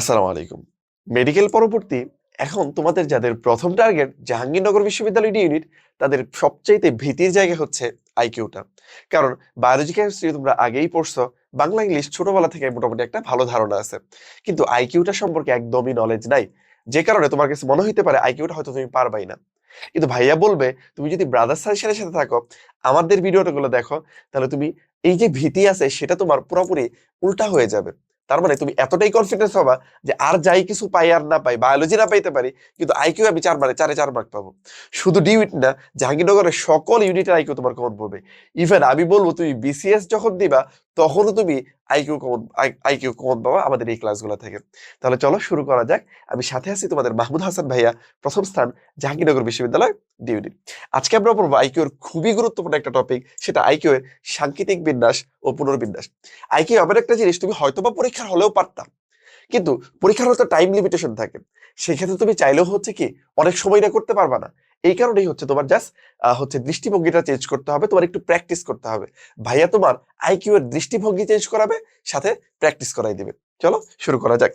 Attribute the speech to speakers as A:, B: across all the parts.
A: আসসালামু আলাইকুম। মেডিকেল পরবর্তী, এখন তোমাদের যাদের প্রথম টার্গেট জাহাঙ্গীরনগর বিশ্ববিদ্যালয় ইউনিট তাদের সবচাইতে ভীতির জায়গা হচ্ছে আইকিউটা কারণ বায়োলজি কেমিস্ট্রি তোমরা আগেই পড়ছো, বাংলা, ইংলিশ ছোটবেলা থেকে মোটামুটি একটা ভালো ধারণা আছে। কিন্তু আইকিউটা সম্পর্কে একদমই নলেজ নাই। যে কারণে তোমার কাছে মনে হইতে পারে আইকিউটা হয়তো তুমি পারবাই না। কিন্তু ভাইয়া বলবে, তুমি যদি ব্রাদার সাজেশনের সাথে থাকো, আমাদের ভিডিওটা গুলো দেখো, তাহলে তুমি এই যে ভীতি আছে, সেটা তোমার পুরোপুরি উল্টা হয়ে যাবে। তার মানে তুমি এতটাই কনফিডেন্স হবা যে আর যাই কিছু পাই আর না পাই বায়োলজি না পাইতে পারি, কিন্তু আইকিউ আমি চার মানে চারে চার মার্ক পাবো। শুধু ডিউইট না, জাহাঙ্গীরনগরের সকল ইউনিটের আইকিউ তোমার কমন পড়বে। ইভেন আমি বলব তুমি বিসিএস যখন দিবা তখনও তুমি আইকিউ কমন আইকিউ কমন পাবা আমাদের এই ক্লাসগুলো থেকে। তাহলে চলো শুরু করা যাক। আমি সাথে আছি তোমাদের মাহমুদ হাসান ভাইয়া, প্রথম স্থান, জাহাঙ্গীরনগর বিশ্ববিদ্যালয় ডি ইউনিট আজকে আমরা পড়ব আইকিউর খুবই গুরুত্বপূর্ণ একটা টপিক সেটা আইকিউ এর সাংকেতিক বিন্যাস ও পুনর্বিন্যাস। আইকিউ এমন একটা জিনিস তুমি হয়তো বা পরীক্ষার হলেও পারতাম কিন্তু পরীক্ষার হয়তো টাইম লিমিটেশন থাকে। সেক্ষেত্রে তুমি চাইলেও হচ্ছে কি, অনেক সময় না করতে পারবা না। এই কারণেই হচ্ছে তোমার জাস্ট হচ্ছে দৃষ্টিভঙ্গিটা চেঞ্জ করতে হবে, তোমার একটু প্র্যাকটিস করতে হবে। ভাইয়া তোমার আইকিউ এর দৃষ্টিভঙ্গি চেঞ্জ করাবে, সাথে প্র্যাকটিস করাই দিবে। চলো, শুরু করা যাক।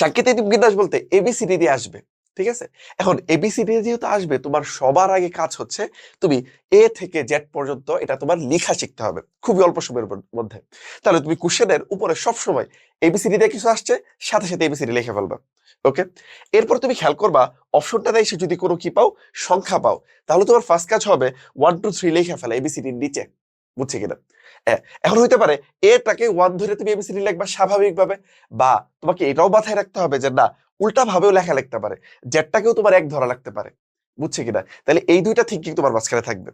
A: সাংকেতিক বিন্যাস বলতে এবিসিডি দিয়ে আসবে। ঠিক আছে? এখন এবিসিডি যেহেতু আসবে, তোমার সবার আগে কাজ হচ্ছে তুমি এ থেকে জেড পর্যন্ত এটা তোমার লেখা শিখতে হবে, খুবই অল্প সময়ের মধ্যে- তাহলে তুমি কোশ্চেনের উপরে সব সময় এবিসিডি দিয়ে কিছু আসছে, সাথে সাথে এবিসিডি লিখে ফেলবা ওকে এরপর তুমি খেয়াল করবা অপশনটা দেয় এসে যদি কোনো কি পাও, সংখ্যা পাও, তাহলে তোমার ফার্স্ট কাজ হবে ওয়ান টু থ্রি লিখে ফেলা এবিসিডির নিচে। বুঝছে কিনা এখন হইতে পারে এটাকে ওয়ান ধরে তুমি এবিসিডি লিখবা স্বাভাবিকভাবে বা তোমাকে এটাও মাথায় রাখতে হবে যে না, উল্টা ভাবেও লেখা লিখতে পারে। জেটটাকেও তোমার এক ধরা লাগতে পারে। বুঝছে কিনা তাহলে এই দুইটা থিঙ্কিং তোমার মাঝখানে থাকবে।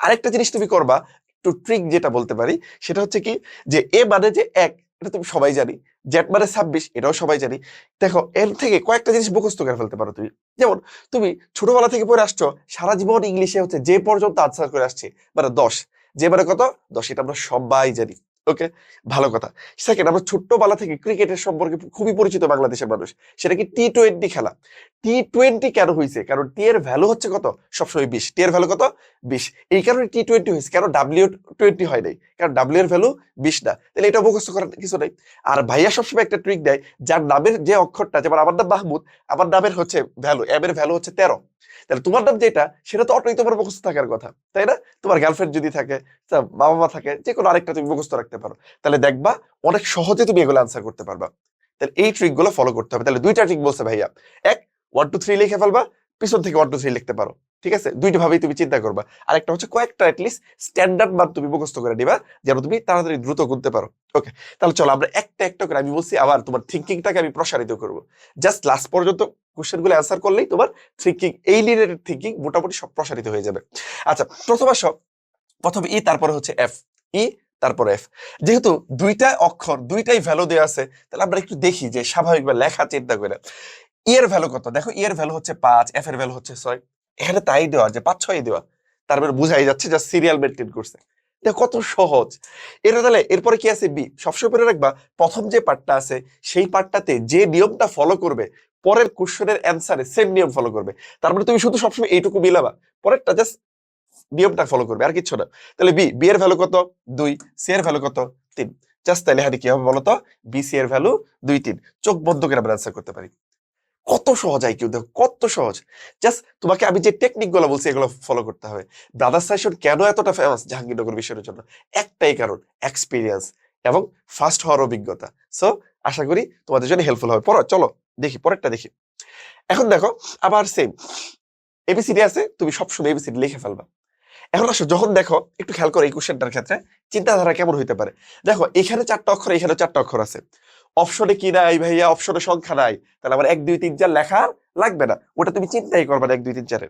A: আরেকটা জিনিস তুমি করবা, একটু ট্রিক যেটা বলতে পারি, সেটা হচ্ছে কি যে এ মানে যে এক, এটা তুমি সবাই জানি। জেট মানে ছাব্বিশ, এটাও সবাই জানি। দেখো, এর থেকে কয়েকটা জিনিস মুখস্থ করে ফেলতে পারো তুমি। যেমন, তুমি ছোটবেলা থেকে পড়ে আসছো, সারা জীবন ইংলিশে হচ্ছে যে পর্যন্ত আনসার করে আসছে মানে দশ। যে বারে কত? দশ এটা আমরা সবাই জানি। ওকে ভালো কথা। সেকেন্ড আমরা ছোট্টবেলা থেকে ক্রিকেটের সম্পর্কে খুবই পরিচিত বাংলাদেশের মানুষ। সেটা কি টি টোয়েন্টি খেলা? টি টোয়েন্টি কেন হয়েছে কারণ টি এর ভ্যালু হচ্ছে কত? সবসময় বিশ। টি এর ভ্যালু কত? বিশ। এই কারণে টি টোয়েন্টি হয়েছে। কেন ডাব্লিউ টোয়েন্টি হয় নাই? কারণ ডাব্লিউ এর ভ্যালু বিশ না। তাহলে এটা মুখস্থ করার কিছু নাই। আর ভাইয়া সবসময় একটা ট্রিক দেয়, যার নামের যে অক্ষরটা, যেমন আমার নাম মাহমুদ, আমার নামের হচ্ছে ভ্যালু এম এর ভ্যালু হচ্ছে তেরো। তাহলে তোমার নাম যেটা, সেটা তো অটোই তোমার মুখস্থ থাকার কথা, তাই না? তোমার গার্লফ্রেন্ড যদি থাকে বাবা মা থাকে যে কোনো আরেকটা তুমি মুখস্থ রাখতে পারো। তাহলে দেখবা অনেক সহজে তুমি এগুলো আনসার করতে পারবা। তাহলে এই ট্রিকগুলো ফলো করতে হবে। তাহলে দুইটা ট্রিক বলছে ভাইয়া। এক ওয়ান টু থ্রি লিখে ফেলবা, পিছন থেকে ওয়ান টু থ্রি লিখতে পারো। ঠিক আছে? দুইটা ভাবেই তুমি চিন্তা করবা। আরেকটা হচ্ছে কয়েকটা অ্যাটলিস্ট স্ট্যান্ডার্ড মান তুমি মুখস্থ করে নিবা, যেন তুমি তাড়াতাড়ি দ্রুত গুনতে পারো। ওকে তাহলে চলো আমরা একটা একটা করে আমি বলছি, আবার তোমার থিঙ্কিংটাকে আমি প্রসারিত করব। জাস্ট লাস্ট পর্যন্ত কোশ্চেনগুলো অ্যান্সার করলেই তোমার থিঙ্কিং এই রিলেটেড থিঙ্কিং মোটামুটি সব প্রসারিত হয়ে যাবে। আচ্ছা প্রথম আসো। প্রথমে ই তারপরে হচ্ছে এফ ই তারপর এফ যেহেতু দুইটা অক্ষর, দুইটাই ভ্যালু দেওয়া আছে, তাহলে আমরা একটু দেখি যে স্বাভাবিকভাবে লেখা চিন্তা করে। ই এর ভ্যালু কত? দেখো ই এর ভ্যালু হচ্ছে পাঁচ এফ এর ভ্যালু হচ্ছে ছয়। এখানে তাই দেওয়া যে পাঁচ ছয় দেওয়া। তারপরে বুঝাই যাচ্ছে যা সিরিয়াল মেনটেন করছে। দেখো কত সহজ। এটা তাহলে এরপরে কি আছে? বি সবসময় পরে রাখবা, প্রথম যে পার্টটা আছে, সেই পার্টটাতে যে নিয়মটা ফলো করবে, পরের কোশ্চেনের অ্যান্সারে সেম নিয়ম ফলো করবে। তার মানে তুমি শুধু সবসময় এইটুকু মিলাবা। পরেরটা জাস্ট নিয়মটা ফলো করবে, আর কিচ্ছু না। তাহলে বি বি এর ভ্যালু কত? দুই। সি এর ভ্যালু কত? তিন। জাস্ট তাহলে হাতে কি হবে বলতো? বি সি এর ভ্যালু দুই, তিন। চোখ বন্ধ করে আমরা অ্যান্সার করতে পারি। কত সহজ আইকিউ দেখো, কত সহজ। জাস্ট তোমাকে আমি যে টেকনিকগুলো বলছি, এগুলো ফলো করতে হবে। ব্রাদার সাইশন কেন এতটা ফেমাস জাহাঙ্গীরনগর বিষয়ের জন্য? একটাই কারণ এক্সপিরিয়েন্স এবং ফার্স্ট হওয়ার অভিজ্ঞতা। সো আশা করি তোমাদের জন্য হেল্পফুল হবে। পড়ো, চলো, দেখি, পরেরটা দেখি। এখন দেখো, আবার সেম এবিসিডি আছে, তুমি সবসময় এবিসিডি লিখে ফেলবা। এখন আসো, যখন দেখো, একটু খেয়াল করো এই কোশ্চেনটার ক্ষেত্রে, চিন্তাধারা কেমন হইতে পারে? দেখো, এখানে চারটা অক্ষর, এখানে চারটা অক্ষর আছে। অপশনে কি নাই ভাইয়া? অপশনে সংখ্যা নাই। তাহলে আমার এক, দুই, তিন, চার লেখা লাগবে না। ওটা তুমি চিন্তাই করবে না এক, দুই, তিন, চারে।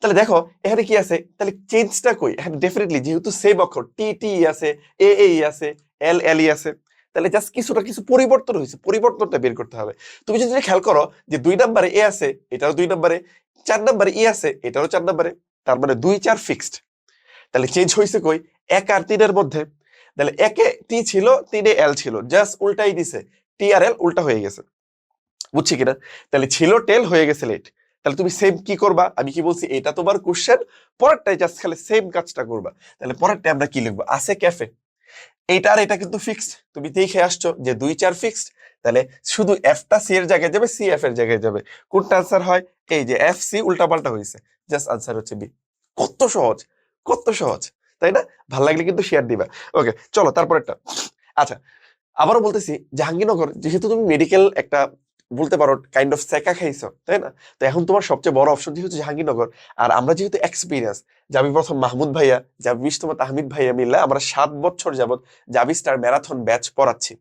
A: তাহলে দেখো, এখানে কি আছে? তাহলে চেঞ্জটা কই? এখানে ডেফিনেটলি যেহেতু সেম অক্ষর টি টি আছে এ এ আছে এল এল ই আছে, তাহলে জাস্ট কিছুটা কিছু পরিবর্তন হয়েছে, পরিবর্তনটা বের করতে হবে। তুমি যদি খেয়াল করো যে দুই নম্বরে এ আছে, এটারও দুই নম্বরে, চার নম্বরে ই আছে, এটারও চার নম্বরে, তার মানে দুই, চার ফিক্সড তাহলে চেঞ্জ হয়েছে কই? এক আর তিনের মধ্যে। তাহলে একে টি ছিল, তিনে এল ছিল। জাস্ট উল্টাই দিছে। টি আর এল উল্টা হয়ে গেছে। বুঝছি কিনা? তাহলে ছিল টেল, হয়ে গেছে লেট তাহলে তুমি সেম কি করবা? আমি কি বলছি, এটা তোমার কোশ্চেন পরেরটাই জাস্ট খালি সেম কাজটা করবা। তাহলে পরেরটা আমরা কি লিখব? আছে ক্যাফে এইটা আর এটা কিন্তু ফিক্সড তুমি দেখে আসছো যে দুই চার ফিক্সড তাহলে শুধু এফটা সি এর জায়গায় যাবে সি এফ এর জায়গায় যাবে। কোনটা আনসার হয়? এই যে এফ সি উল্টা পাল্টা হয়েছে। জাস্ট আনসার হচ্ছে বি কত সহজ। কত সহজ, তাই না? ভালো লাগলে কিন্তু শেয়ার দিবা। ওকে চলো তারপরেরটা। আচ্ছা আবারও বলতেছি জাহাঙ্গীরনগর যেহেতু তুমি মেডিকেল একটা বলতে পারো কাইন্ড অফ সেকা খাইছো, তাই না? তো এখন তোমার সবচেয়ে বড় অপশন যেহেতু জাহাঙ্গীরনগর আর আমরা যেহেতু এক্সপিরিয়েন্স যাবি প্রথম মাহমুদ ভাইয়া যাবি বিশতমা তাহমিদ ভাইয়া মিল্লা, আমরা সাত বছর যাবত জাবি স্টার ম্যারাথন ব্যাচ পড়াচ্ছি।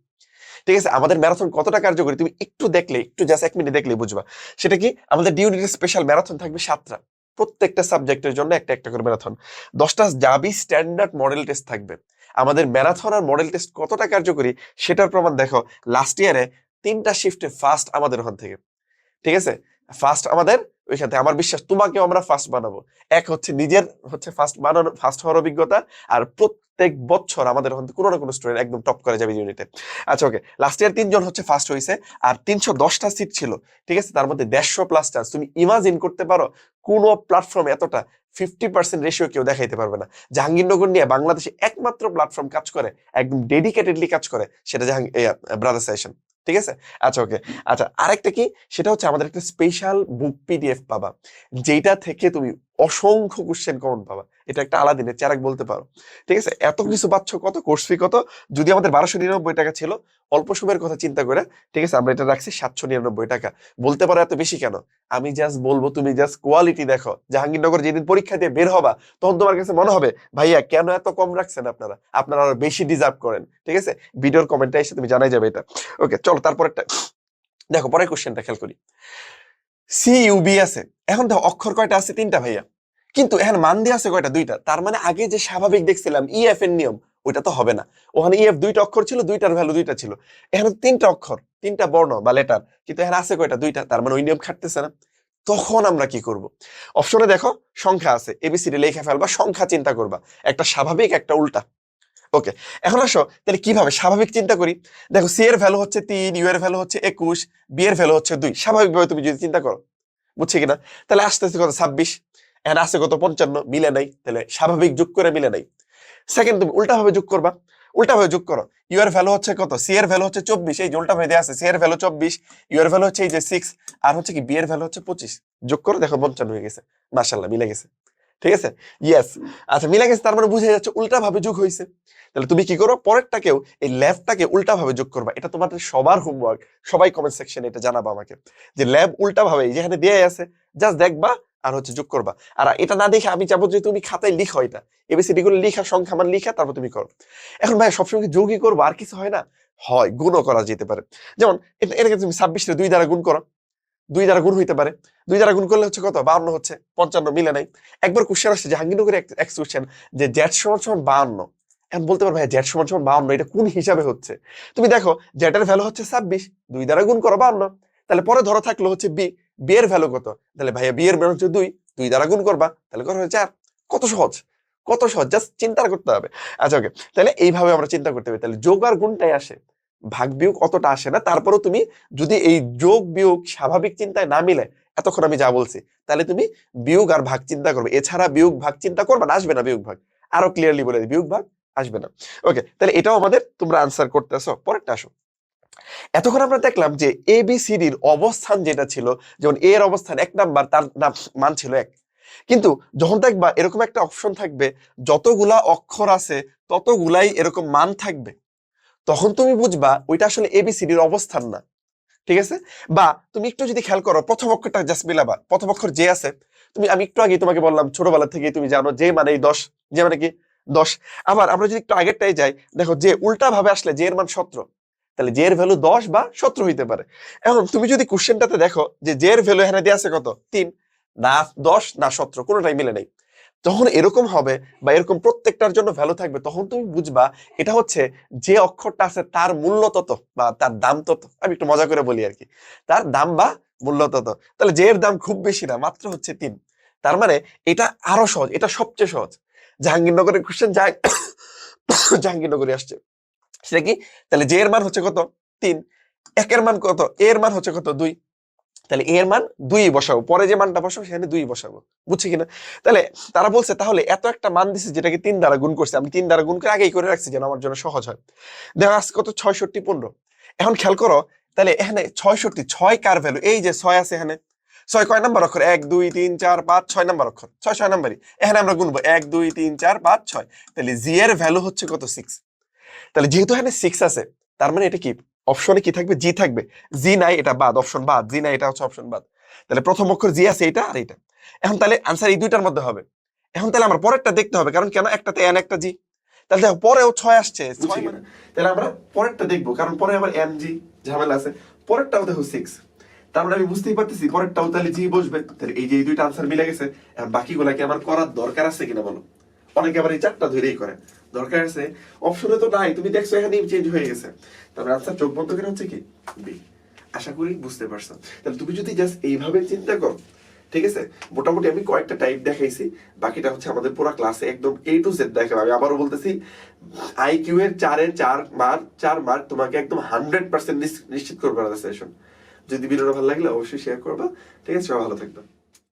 A: ঠিক আছে? আমাদের ম্যারাথন কতটা কার্যকরী? তুমি একটু দেখলে, একটু জাস্ট এক মিনিট দেখলে বুঝবা। সেটা কি? আমাদের ডিউনিটের স্পেশাল ম্যারাথন থাকবে সাতটা। প্রত্যেকটা সাবজেক্টের জন্য একটা একটা করে ম্যারাথন। দশটা জাবি স্ট্যান্ডার্ড মডেল টেস্ট থাকবে। আমাদের ম্যারাথন আর মডেল টেস্ট কতটা কার্যকরী সেটার প্রমাণ দেখো। লাস্ট ইয়ারে তিনটা শিফটে ফার্স্ট আমাদের ওখান থেকে। ঠিক আছে? ফার্স্ট আমাদের ওইখান আমার বিশ্বাস, তোমাকেও আমরা ফার্স্ট বানাবো। এক হচ্ছে নিজের, হচ্ছে ফার্স্ট বানানো ফার্স্ট হওয়ার অভিজ্ঞতা, আর প্রত্যেক বছর আমাদের থেকে কোনো না কোনো স্টুডেন্ট একদম টপ করে যাবে ইউনিটে আচ্ছা ওকে লাস্ট ইয়ার তিনজন হচ্ছে ফার্স্ট হয়েছে আর তিনশো দশটা সিট ছিল। ঠিক আছে? তার মধ্যে দেড়শো প্লাস চান্স তুমি ইমাজিন করতে পারো, কোনো প্ল্যাটফর্মে এতটা ফিফটি পার্সেন্ট রেশিও কেউ দেখাইতে পারবে না। জাহাঙ্গীরনগর নিয়ে বাংলাদেশে একমাত্র প্ল্যাটফর্ম কাজ করে, একদম ডেডিকেটেডলি কাজ করে, সেটা জাহাঙ্গীর ব্রাদার সেশন ঠিক আছে? আচ্ছা ওকে আচ্ছা আরেকটা কি? সেটা হচ্ছে আমাদের একটা স্পেশাল বুক পিডিএফ পাবা। যেটা থেকে তুমি অসংখ্য কোশ্চেন কমন পাবা। এটা একটা আলাদিনের চারাক বলতে পারো। ঠিক আছে? এত কিছু পাচ্ছ কত? কোর্স ফি কত? যদি আমাদের বারোশো নিরানব্বই টাকা ছিল, অল্প সময়ের কথা চিন্তা করে, ঠিক আছে? আমরা এটা রাখছি সাতশো নিরানব্বই টাকা। বলতে পারো এত বেশি কেন? আমি জাস্ট বলব, তুমি জাস্ট কোয়ালিটি দেখো। জাহাঙ্গীরনগর যেদিন পরীক্ষা দিয়ে বের হবা, তখন তোমার কাছে মনে হবে, ভাইয়া, কেন এত কম রাখছেন আপনারা? আপনারা আরও বেশি ডিজার্ভ করেন। ঠিক আছে? ভিডিওর কমেন্টটা এসে তুমি জানাই যাবে এটা। ওকে চলো, তারপর একটা দেখো, পরের কোশ্চেনটা খেয়াল করি। সি ইউবি আছে। এখন দেখো অক্ষর কয়টা আছে? তিনটা ভাইয়া। কিন্তু এখন মান দিয়ে আছে কয়টা? দুইটা। তার মানে আগে যে স্বাভাবিক দেখছিলাম ইএফ এর নিয়ম, ওইটা তো হবে না। ওখানে ইএফ দুইটা অক্ষর ছিল, দুইটার ভ্যালু দুইটা ছিল। এখানে তিনটা অক্ষর, তিনটা বর্ণ বা লেটার কিন্তু এখানে আছে কয়টা? দুইটা। তার মানে ওই নিয়ম খাটতেছে না। তখন আমরা কি করব? অপশনে দেখো, সংখ্যা আছে। এবিসিডি লেখা ফেলবা, সংখ্যা চিন্তা করবা। একটা স্বাভাবিক, একটা উল্টা। ওকে এখন আসো, তাহলে কীভাবে? স্বাভাবিক চিন্তা করি। দেখো সি এর ভ্যালু হচ্ছে তিন ইউ এর ভ্যালু হচ্ছে একুশ বি এর ভ্যালু হচ্ছে দুই। স্বাভাবিকভাবে তুমি যদি চিন্তা করো, বুঝছি কিনা? তাহলে আস্তে আস্তে কত? ছাব্বিশ। এখন আছে কত? পঞ্চান্ন। মিলে নাই। তাহলে স্বাভাবিক যোগ করে মিলে নাই। সেকেন্ড তুমি উল্টা ভাবে যোগ করবা। উল্টা ভাবে যোগ করো। ইউ এর ভ্যালু হচ্ছে কত? সি এর ভ্যালু হচ্ছে চব্বিশ। এই যে উল্টা ভাবে দেওয়া আছে সি এর ভ্যালু চব্বিশ ইউ এর ভ্যালু হচ্ছে এই যে সিক্স আর হচ্ছে কি বি এর ভ্যালু হচ্ছে পঁচিশ। যোগ করো, দেখো, পঞ্চান্ন হয়ে গেছে। মার্শাল্লাহ মিলে গেছে। ঠিক আছে? ইয়েস আচ্ছা মিলে গেছে তার মানে বুঝে যাচ্ছে উল্টা ভাবে যোগ হয়েছে। তাহলে তুমি কি করো? পরেরটাকেও এই ল্যাবটাকে উল্টা ভাবে যোগ করবা। এটা তোমাদের সবার হোমওয়ার্ক সবাই কমেন্ট সেকশনে এটা জানাবা আমাকে। যে ল্যাব উল্টা ভাবে যেখানে দেয়া আছে জাস্ট দেখবা আর হচ্ছে যোগ করবা। আর এটা না দেখে আমি চাবো যে তুমি খাতায় লিখো এটা। এবিসিডি গুলো লিখা, সংখ্যা, মান লিখা, তারপর তুমি করো। এখন ভাই, সবসময় যোগই করব? আর কিছু হয় না? হয়, গুণও করা যেতে পারে। যেমন এটাকে তুমি ছাব্বিশটা দুই দ্বারা গুণ করো। দুই দ্বারা গুণ হইতে পারে। দুই দ্বারা গুণ করলে হচ্ছে কত? বাউন্ন হচ্ছে, পঞ্চান্ন, মিলে নাই। একবার কোশ্চেন আসছে জাহাঙ্গীরনগরের এক কোশ্চেন যে জেড সমান সমান বাউন্ন। এখন বলতে পারবে জেড সমান সমান বাউন্ন, এটা কোন হিসাবে হচ্ছে? তুমি দেখো জেটের ভ্যালু হচ্ছে ছাব্বিশ, দুই দ্বারা গুণ করো বাউন্ন। তাহলে পরে ধরো থাকল হচ্ছে বি বি এর ভ্যালু কত? তাহলে ভাইয়া বি এর ভ্যালু হচ্ছে দুই দুই দ্বারা গুণ করবা, তাহলে কত চার। কত সহজ? কত সহজ? জাস্ট চিন্তা করতে হবে। আচ্ছা ওকে তাহলে এইভাবে আমরা চিন্তা করতে হবে। তাহলে যোগ আর গুণটাই আসে। ভাগ বিয়োগ অতটা আসে না। তারপরেও তুমি যদি এই যোগ, বিয়োগ স্বাভাবিক চিন্তায় না মিলে, এতক্ষণ আমি যা বলছি, তাহলে তুমি বিয়োগ আর ভাগ চিন্তা করবে। এছাড়া বিয়োগ, ভাগ চিন্তা করবে না, আসবে না বিয়োগ, ভাগ। আরও ক্লিয়ারলি বলে বিয়োগ, ভাগ আসবে না। ওকে তাহলে এটাও আমাদের তোমরা আনসার করতে আসো পরেরটা আসো। এতক্ষণ আমরা দেখলাম যে এ বি সিডির অবস্থান যেটা ছিল, যেমন এর অবস্থান, এক নাম্বার, তার নাম, মান ছিল এক। কিন্তু যখন দেখবা, এরকম একটা অপশন থাকবে, যতগুলা অক্ষর আছে, ততগুলাই এরকম মান থাকবে। তখন তুমি বুঝবা ওইটা আসলে এবিসিডির অবস্থান না। ঠিক আছে? বা তুমি একটু যদি খেয়াল করো, প্রথম অক্ষরটা জাস্ট মিলাবা, প্রথম অক্ষর যে আছে। তুমি আমি একটু আগে তোমাকে বললাম, ছোটবেলা থেকে তুমি জানো যে মানে দশ যে মানে কি? দশ। আবার আমরা যদি একটু আগেরটাই যাই, দেখো যে উল্টা ভাবে আসলে যে এর মান সতেরো। তাহলে জে এর ভ্যালু দশ বা সতেরো হইতে পারে। এখন তুমি যদি কোশ্চেনটাতে দেখো যে জে এর ভ্যালু এখানে দিয়ে আছে কত? তিন। না দশ, না সতেরো, কোনোটাই মিলে নেই। যখন এরকম হবে বা এরকম প্রত্যেকটার জন্য ভ্যালু থাকবে, তখন তুমি বুঝবা এটা হচ্ছে যে অক্ষরটা আছে তার মূল্য তত বা তার দাম তত আমি একটু মজা করে বলি আর কি তার দাম বা মূল্য তত তাহলে যে এর দাম খুব বেশি না, মাত্র হচ্ছে তিন। তার মানে এটা আরও সহজ, এটা সবচেয়ে সহজ। জাহাঙ্গীরনগরের কোশ্চেন জাহাঙ্গীরনগরে আসছে। সেটা কি? তাহলে যে এর মান হচ্ছে কত? তিন। একের মান কত? এর মান হচ্ছে কত? দুই। তাহলে এর মান দুই বসাবো। পরে যে মানটা বসাবো, সেখানে দুই বসাবো। বুঝছি কিনা? তাহলে তারা বলছে, তাহলে এত একটা মান দিছে যেটাকে তিন দ্বারা গুণ করছে, আমি তিন দ্বারা গুণ করে আগেই করে রাখছি যেন আমার জন্য সহজ হয়। দেখা, আজকে কত? ছয়ষট্টি পনেরো। এখন খেয়াল করো, তাহলে এখানে ছয়ষট্টি, ছয় কার ভ্যালু এই যে ছয় আছে এখানে। ছয় কয় নাম্বার অক্ষর? এক, দুই, তিন, চার, পাঁচ, ছয় নাম্বার অক্ষর। ছয় ছয় নাম্বারই। এখানে আমরা গুনবো এক, দুই, তিন, চার, পাঁচ, ছয়। তাহলে জি এর ভ্যালু হচ্ছে কত? সিক্স তাহলে যেহেতু এখানে সিক্স আছে, তার মানে এটা কি? অপশনে কি থাকবে? জি থাকবে। জি নাই এটা বাদ। অপশন বাদ। জি নাই এটা হচ্ছে অপশন বাদ। তাহলে প্রথম অক্ষর জি আছে এটা আর এটা এখন তাহলে আনসার এই দুইটার মধ্যে হবে। এখন তাহলে আমার পরেরটা দেখতে হবে কারণ কেন? একটাতে এন একটা জি তাহলে দেখো পরেও ছয় আসছে। ছয় মানে তাহলে আমরা পরেরটা দেখব কারণ পরে আবার এন জি ঝামেলা আছে। পরেরটাও দেখো সিক্স তার মানে আমি বুঝতেই পারতেছি পরেরটাও তাহলে জি বসবে। তাহলে এই যে এই দুইটা আনসার মিলে গেছে। এখন বাকিগুলা কি আমার করার দরকার আছে কিনা বলো? অনেকে আবার এই চারটা ধরেই করে। দরকার আছে? অপশনে তো নাই, তুমি দেখছ এখানে চেঞ্জ হয়ে গেছে। তারপরে আনসার চোখ বন্ধ করে হচ্ছে কি? বি আশা করি বুঝতে পারছ। তাহলে তুমি যদি জাস্ট এইভাবে চিন্তা করো, ঠিক আছে? মোটামুটি আমি কয়েকটা টাইপ দেখাইছি, বাকিটা হচ্ছে আমাদের পুরো ক্লাসে একদম এ টু জেড দেখাবো। আমি আবারও বলতেছি আইকিউ এর চারের চার মার্ক চার মার্ক তোমাকে একদম হান্ড্রেড পার্সেন্ট নিশ্চিত করবে সেশন যদি ভিডিওটা ভালো লাগলে অবশ্যই শেয়ার করবা। ঠিক আছে, সবাই ভালো থাকবে।